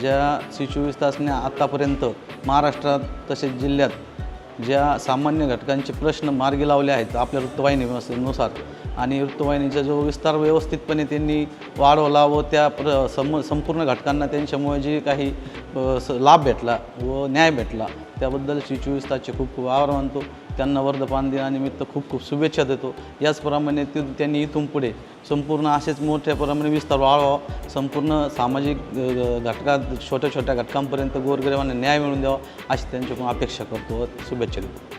ज्या सी चोवीस तासने आत्तापर्यंत महाराष्ट्रात तसेच जिल्ह्यात ज्या सामान्य घटकांचे प्रश्न मार्गी लावले आहेत आपल्या वृत्तवाहिनीनुसार आणि ऋतुवाहिनीचा जो विस्तार व्यवस्थितपणे त्यांनी वाढवला व त्या प्र सम संपूर्ण घटकांना त्यांच्यामुळे जे काही लाभ भेटला व न्याय भेटला त्याबद्दल श्री चोवीस तासचे खूप खूप आभार मानतो. त्यांना वर्धपान दिनानिमित्त खूप खूप शुभेच्छा देतो. याचप्रमाणे ते त्यांनी इथून पुढे संपूर्ण असेच मोठ्या प्रमाणे विस्तार वाढवावा. संपूर्ण सामाजिक घटकात छोट्या छोट्या घटकांपर्यंत गोरगरिबांना न्याय मिळून द्यावा अशी त्यांच्याकडून अपेक्षा करतो व शुभेच्छा देतो.